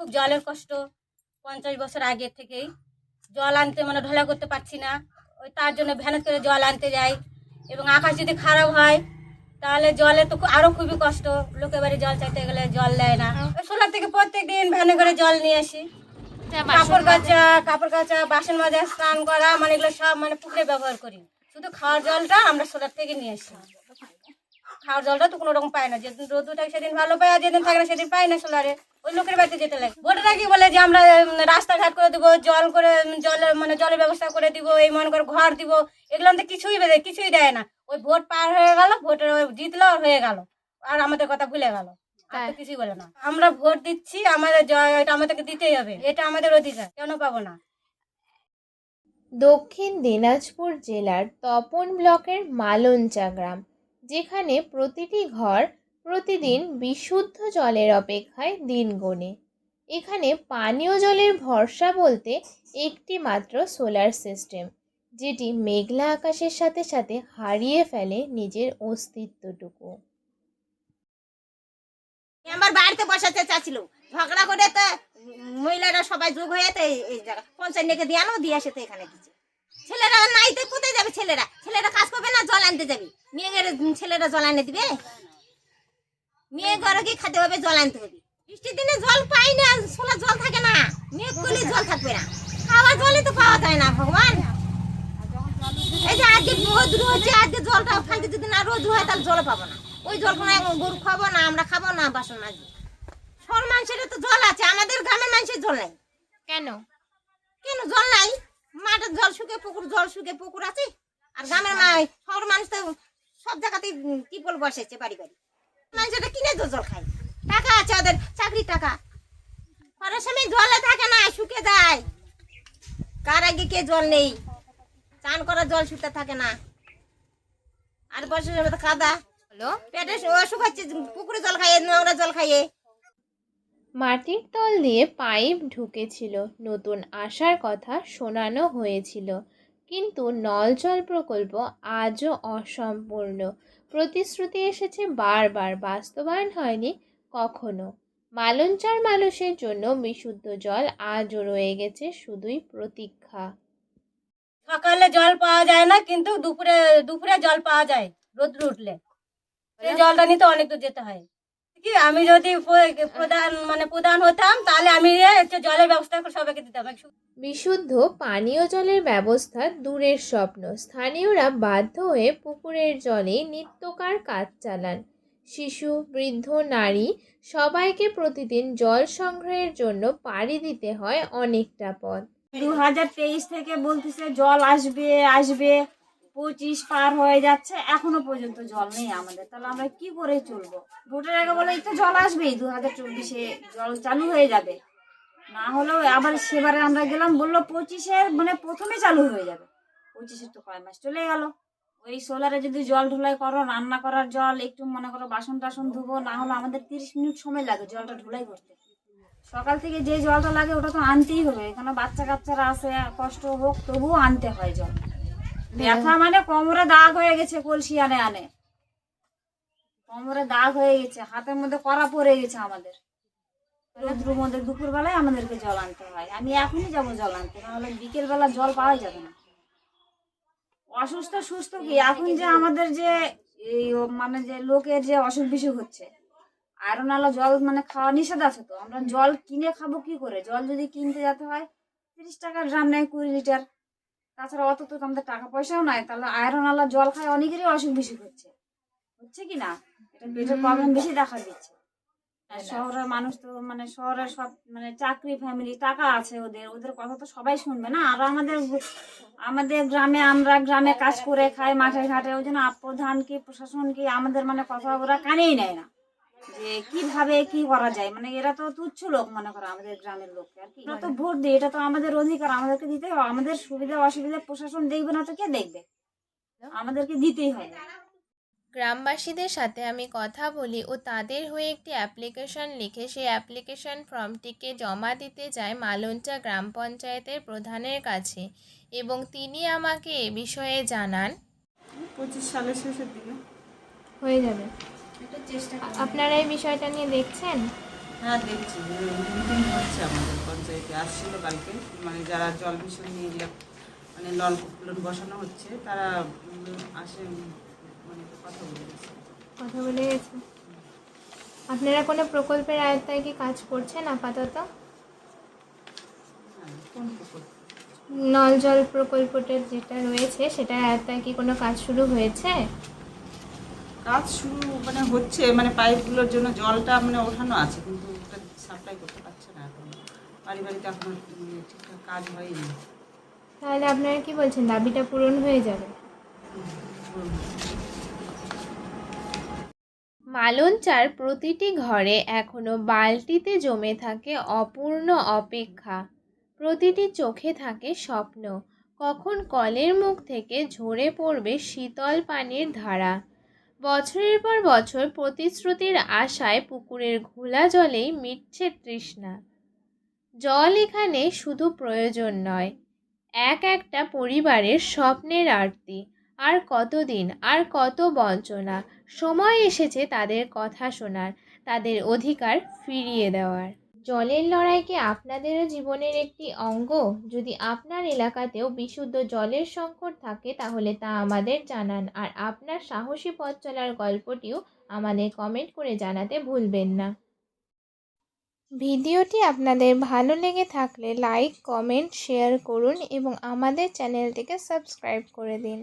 খুব জলের কষ্ট পঞ্চাশ বছর আগে থেকেই। জল আনতে মানে ঢলা করতে পারছি না। ওই তার জন্য ভ্যানেজ করে জল আনতে যাই। এবং আকাশ যদি খারাপ হয় তাহলে জলে তো আরও খুবই কষ্ট। লোকের বাড়ি জল চাইতে গেলে জল দেয় না। সোলার থেকে প্রত্যেক দিন ভ্যানে করে জল নিয়ে আসি। কাপড় কাচা কাপড় কাচা বাসন মাজা স্নান করা মানে এগুলো সব মানে পুকুরে ব্যবহার করি। শুধু খাওয়ার জলটা আমরা সোলার থেকে নিয়ে আসি। খাওয়ার জলটা তো কোনো রকম পায় না। যেদিন রোদ থাকে সেদিন ভালো পাই আর যেদিন থাকে না সেদিন পাই না সোলারে। ওই লোকের বাড়িতে যেতে লাগে। ভোটাররা কি বলে যে আমরা রাস্তাঘাট করে দিব জল করে জলের মানে জলের ব্যবস্থা করে দিব এই মনে করে ঘর দিব। এগুলো তো কিছুই কিছুই দেয় না। ওই ভোট পার হয়ে গেল ভোটের ওই জিতলো আর হয়ে গেল। আর আমাদের কথা ভুলে গেল। কিছুই বলে না। আমরা ভোট দিচ্ছি আমাদের জয় এটা আমাদেরকে দিতেই হবে। এটা আমাদের অধিকার কেন পাবো না? দক্ষিণ দিনাজপুর জেলার তপন ব্লকের মালঞ্চা গ্রাম যেখানে প্রতিটি ঘর প্রতিদিন বিশুদ্ধ জলের অপেক্ষায় দিন গোনে। এখানে পানীয় জলের ভরসা বলতে একটি মাত্র সোলার সিস্টেম যেটি মেঘলা আকাশের সাথে সাথে হারিয়ে ফেলে নিজের অস্তিত্বটুকু। আমার বাড়িতে বসাতে চাচ্ছিল ঝগড়া করে তো মহিলারা সবাই যোগ হয়ে তো এই- জায়গা পঞ্চায়েত নেকে দিয়ে আনো, দিয়ে আসে তো এখানে দিচ্ছে। ছেলেরা নাই তো, কোথায় যাবে ছেলেরা? ছেলেরা কাজ করবে না, জল আনতে যাবে। মেয়েদের ছেলেরা জল আনে দিবে? মেয়ে ঘরে কি খেতে হবে, জল আনতে হবে। বৃষ্টির দিনে জল পাই না সোলা জল থাকে না। মেয়ে করলে জল থাকবে না। খাওয়া জলই তো পাওয়া যায় না, ভগবান। আজকে রোদ হচ্ছে আজকে জলটা খাইতে যদি না রোদ হয় তাহলে জল পাবো না। ওই জল কোনো গরু খাব না আমরা খাব না বাসন মাজবো। সব মানুষের তো জল আছে আমাদের গ্রামের মানুষের জল নাই। কেন? কেন জল নাই? মাঠের জল শুকে পুকুর জল শুকে পুকুর আছে? আর গ্রামের শহর মানুষ তো সব জায়গাতে টিপল বসেছে বাড়ি বাড়ি। মানুষেরা কিনে তো জল খায়। টাকা আছে ওদের চাকরির টাকা। খরার সময় জলে থাকে না শুকে যায়। কার আগে কে জল নেই? চান করার জল শুতে থাকে না। আর বছর তো কাদা হলো পেটে অসুখ হচ্ছে পুকুরে জল খাইয়ে নোংরা জল খাইয়ে। মাটির তল দিয়ে পাইপ ঢুকেছিল নতুন আসার কথা শোনানো হয়েছিল। কিন্তু নল জল প্রকল্প আজও অসম্পূর্ণ। প্রতিশ্রুতি এসেছে বারবার বাস্তবায়ন হয়নি কখনো। মালঞ্চার মানুষের জন্য বিশুদ্ধ জল আজও রয়ে গেছে শুধুই প্রতীক্ষা। সকালে জল পাওয়া যায় না, কিন্তু দুপুরে দুপুরে জল পাওয়া যায়, রোদ্র উঠলে। জলটা নিতে অনেক দূর যেতে হয়। কি, আমি যদি প্রধান মানে প্রধান হতাম, তাহলে আমি জলের ব্যবস্থা করে সবাইকে দিতাম। বিশুদ্ধ পানীয় জলের ব্যবস্থা দূরের স্বপ্ন। স্থানীয়রা বাধ্য হয়ে পুকুরের জলে নিত্যকার কাজ চালান। শিশু, বৃদ্ধ, নারী সবাইকে প্রতিদিন জল সংগ্রহের জন্য পাড়ি দিতে হয় অনেকটা পথ। দু হাজার তেইশ থেকে বলতেছে জল আসবে আসবে, পঁচিশ পার হয়ে যাচ্ছে, এখনও পর্যন্ত জল নেই আমাদের। তাহলে আমরা কি করে চলবো? ভোটের আগে বলে তো জল আসবেই দু হাজার চব্বিশে জল চালু হয়ে যাবে। না হলেও আবার সেবারে আমরা গেলাম, বলল পঁচিশের মানে প্রথমে চালু হয়ে যাবে। পঁচিশের তো কয় মাস চলে গেল। ওই সোলারে যদি জল ঢোলাই করো, রান্না করার জল, একটু মনে করো বাসন টাসন ধুবো, না হলে আমাদের তিরিশ মিনিট সময় লাগে জলটা ঢোলাই করতে। সকাল থেকে যে জলটা লাগে ওটা তো আনতেই হবে। এখানে বাচ্চা কাচ্চারা আছে, কষ্ট হোক, তবুও আনতে হয় জল। ব্যথা মানে কোমরে দাগ হয়ে গেছে, কলসি আনে আনে। কোমরে দাগ হয়ে গেছে, হাতের মধ্যে কড়া পড়ে গেছে আমাদের। মধ্যে দুপুর বেলায় আমাদেরকে জল আনতে হয়। আমি এখনই যাব জল আনতে, নাহলে বিকেল বেলা জল পাওয়াই যাবে না। অসুস্থ সুস্থ কি? এখন যে আমাদের যে এই মানে যে লোকের যে অসুখ বিসুখ হচ্ছে আয়রন আলো জল মানে খাওয়া নিষেধ আছে তো। আমরা জল কিনে খাব কি করে? জল যদি কিনতে যেতে হয় তিরিশ টাকার ড্রাম নেয় কুড়ি লিটার। তাছাড়া অত তো আমাদের টাকা পয়সাও নাই। তাহলে আয়রন আলা জল খায় অনেকেরই অসুখ বিসুখ হচ্ছে। হচ্ছে কি না? এটা পেটের প্রবলেম বেশি দেখা দিচ্ছে। আর শহরের মানুষ তো মানে শহরের সব মানে চাকরি ফ্যামিলি টাকা আছে ওদের। ওদের কথা তো সবাই শুনবে না। আর আমাদের আমাদের গ্রামে আমরা গ্রামে কাজ করে খাই মাঠে ঘাটে। ওই জন্য আপ- প্রধান কি প্রশাসন কি আমাদের মানে কথা ওরা কানেই নেয় না। যে কীভাবে কি করা যায়? মানে এরা তো তুচ্ছ লোক মনে করো আমাদের গ্রামের লোককে আর কি? তো ভোট দিই এটা তো আমাদের অধিকার আমাদেরকে দিতে হবে। আমাদের সুবিধা অসুবিধা প্রশাসন দেখবে না তো কে দেখবে? আমাদেরকে দিতেই হবে গ্রামবাসীদের সাথে আমি কথা বলি ও তাদের হয়ে একটি অ্যাপ্লিকেশন লিখে সেই অ্যাপ্লিকেশন ফর্মটিকে জমা দিতে যাই মালঞ্চা গ্রাম পঞ্চায়েতের প্রধানের কাছে এবং তিনি আমাকে এ বিষয়ে জানান। পঁচিশ সালের শেষের দিকে। হয়ে যাবে। আপনারা এই বিষয়টা নিয়ে দেখছেন? হ্যাঁ দেখছি। মিটিং হচ্ছে আমাদের পঞ্চায়েতে। আসছিল কালকে। মানে যারা জল মিশন নিয়ে মানে বসানো হচ্ছে তারা আসে মানে কথা বলে গেছে। কথা বলে গেছে। আপনারা কোনো প্রকল্পের আয়ত্তায় কি কাজ করছেন আপাতত? হ্যাঁ কোন প্রকল্প? নল জল প্রকল্পটা যেটা রয়েছে সেটার আয়ত্তায় কি কোনো কাজ শুরু হয়েছে? কাজ শুরু মানে হচ্ছে মানে পাইপগুলোর জন্য জলটা মানে ওঠানো আছে কিন্তু ওটা সাপ্লাই করতে পারছে না এখন। বাড়ি বাড়িতে এখন ঠিকঠাক কাজ হয়নি। তাহলে আপনারা কি বলছেন দাবিটা পূরণ হয়ে যাবে? মালঞ্চার প্রতিটি ঘরে এখনও বালতিতে জমে থাকে অপূর্ণ অপেক্ষা। প্রতিটি চোখে থাকে স্বপ্ন। কখন কলের মুখ থেকে ঝরে পড়বে শীতল পানির ধারা। বছরের পর বছর প্রতিশ্রুতির আশায় পুকুরের ঘোলা জলেই মিটছে তৃষ্ণা। জল এখানে শুধু প্রয়োজন নয়, এক একটা পরিবারের স্বপ্নের আরতি। আর কতদিন, আর কত বঞ্চনা। সময় এসেছে তাদের কথা শোনার, তাদের অধিকার ফিরিয়ে দেওয়ার। জলের লড়াই কি আপনাদেরও জীবনের একটি অঙ্গ? যদি আপনার এলাকাতেও বিশুদ্ধ জলের সংকট থাকে, তাহলে তা আমাদের জানান। আর আপনার সাহসী পথ চলার গল্পটিও আমাদের কমেন্ট করে জানাতে ভুলবেন না। ভিডিওটি আপনাদের ভালো লেগে থাকলে লাইক কমেন্ট শেয়ার করুন এবং আমাদের চ্যানেলটিকে সাবস্ক্রাইব করে দিন।